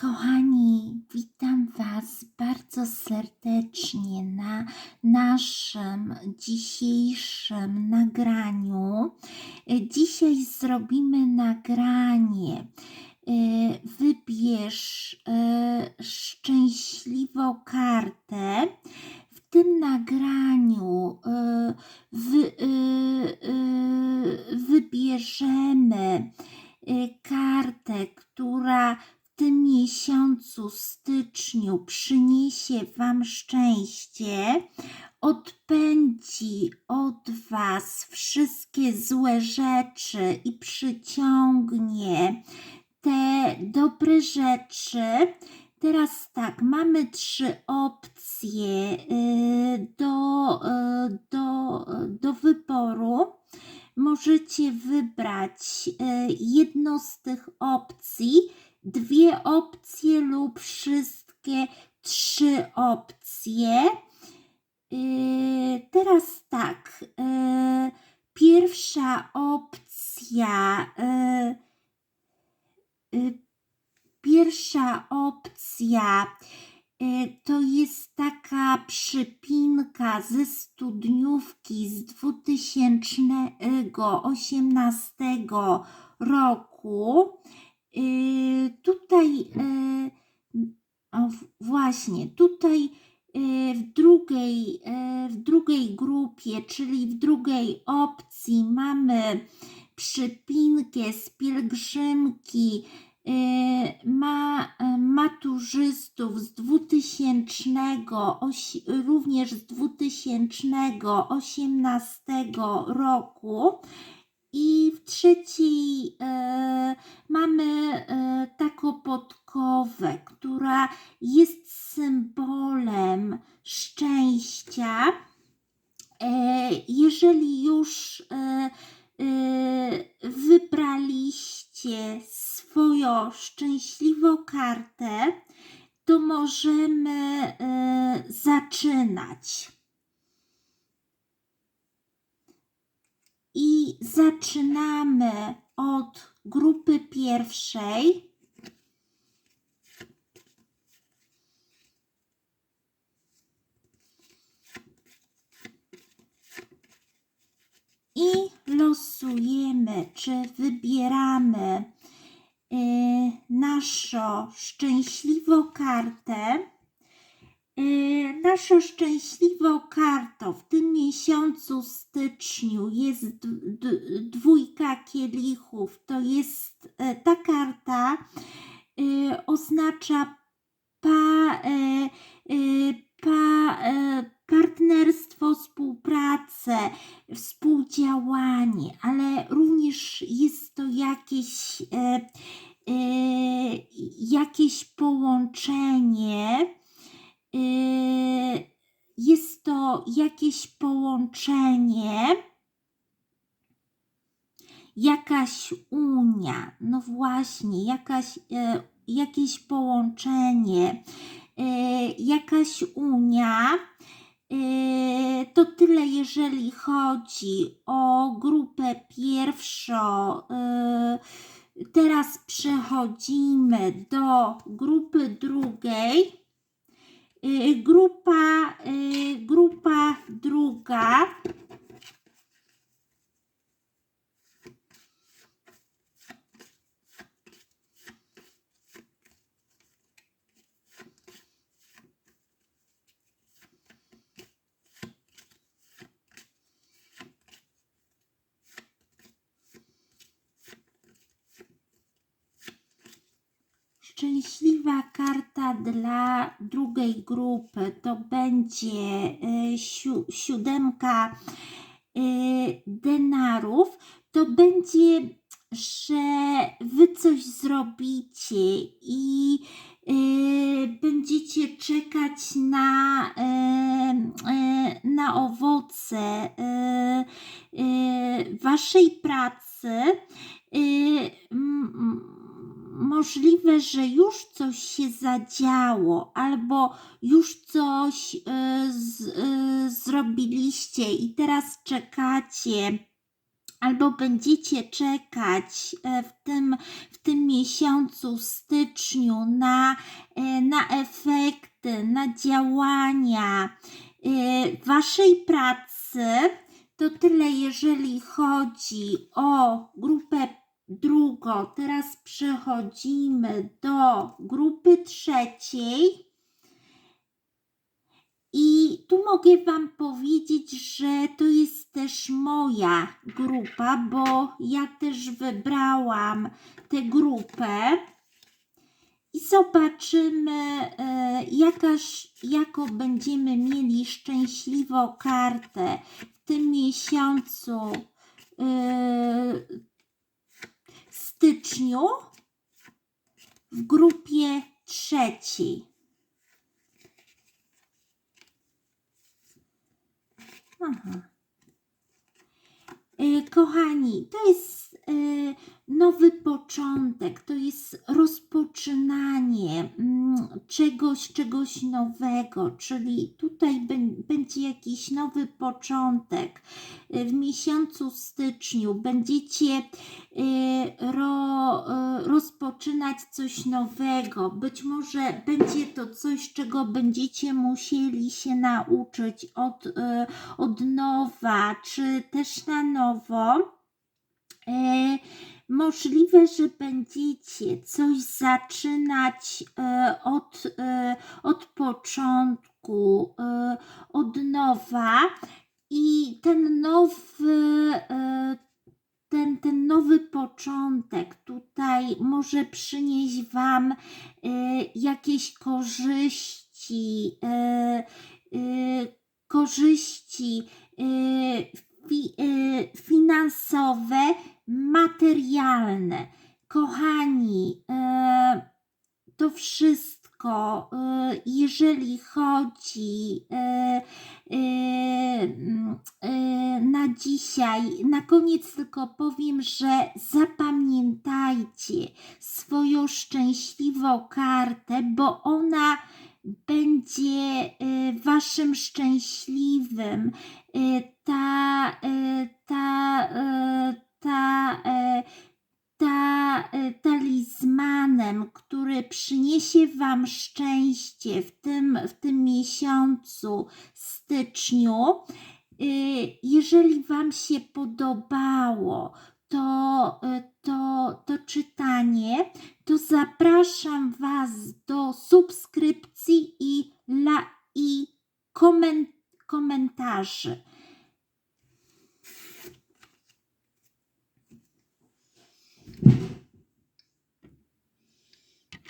Kochani, witam Was bardzo serdecznie na naszym dzisiejszym nagraniu. Dzisiaj zrobimy nagranie. E, Wybierz e, szczęśliwą kartę. W tym nagraniu e, wybierzemy kartę, która w tym miesiącu, styczniu, przyniesie Wam szczęście, odpędzi od Was wszystkie złe rzeczy i przyciągnie te dobre rzeczy. Teraz tak, mamy trzy opcje y, do, y, do, do wyboru. Możecie wybrać y, jedną z tych opcji, dwie opcje lub wszystkie trzy opcje. Y, Teraz tak, y, pierwsza opcja. y, Pierwsza opcja to jest taka przypinka ze studniówki z 2018 roku. Tutaj, o, właśnie, tutaj y, w drugiej, y, w drugiej grupie, czyli w drugiej opcji mamy przypinkę z pielgrzymki y, ma, maturzystów z 2000, osi- również z 2018 roku. I w trzeciej swoją szczęśliwą kartę, to możemy e, zaczynać. I zaczynamy od grupy pierwszej. I losujemy, czy wybieramy y, naszą szczęśliwą kartę. Y, Naszą szczęśliwą kartą w tym miesiącu styczniu jest dwójka kielichów. To jest e, ta karta, y, oznacza pa, e, e, pa, e, partnerstwo, współpracę, współdziałanie, ale również jest to jakieś, jakieś połączenie. e, Jest to jakieś połączenie, jakaś unia, no właśnie, jakaś, e, jakieś połączenie, e, jakaś unia. E, To tyle, jeżeli chodzi o grupę pierwszą. Teraz przechodzimy do grupy drugiej. Y, Grupa, y, grupa druga. Szczęśliwa karta dla drugiej grupy to będzie y, siu, siódemka y, denarów. To będzie, że wy coś zrobicie i y, będziecie czekać na, na owoce waszej pracy. Y, możliwe, że już coś się zadziało, albo już coś y, z, y, zrobiliście i teraz czekacie albo będziecie czekać e, w tym, w tym miesiącu, styczniu, na, e, na efekty, na działania e, waszej pracy, to tyle, jeżeli chodzi o grupę drugą. Teraz przechodzimy do grupy trzeciej. I tu mogę Wam powiedzieć, że to jest też moja grupa, bo ja też wybrałam tę grupę. I zobaczymy, e, jakaż, jaką będziemy mieli szczęśliwą kartę w tym miesiącu e, styczniu w grupie trzeciej. Aha. E, Kochani, to jest e, nowy początek, to jest rozpoczynanie czegoś, czegoś nowego, czyli tutaj bę- będzie jakiś nowy początek. E, W miesiącu styczniu będziecie e, ro, e, rozpoczynać coś nowego. Być może będzie to coś, czego będziecie musieli się nauczyć od, od nowa, czy też na nowo. Możliwe, że będziecie coś zaczynać e, od, e, od początku, e, od nowa. I ten nowy, ten, ten nowy początek tutaj może przynieść Wam jakieś korzyści, korzyści fi, e, finansowe, materialne. Kochani, e, to wszystko, e, jeżeli chodzi e, mm, e, na dzisiaj, na koniec tylko powiem, że zapamiętajcie swoją szczęśliwą kartę, bo ona będzie e, waszym szczęśliwym. E, Ta, e, ta, ta, e, ta e, talizmanem, który przyniesie Wam szczęście w tym, w tym miesiącu, styczniu. Y, Jeżeli Wam się podobało to, y, to, to czytanie, to zapraszam Was do subskrypcji i, la, i komen, komentarzy.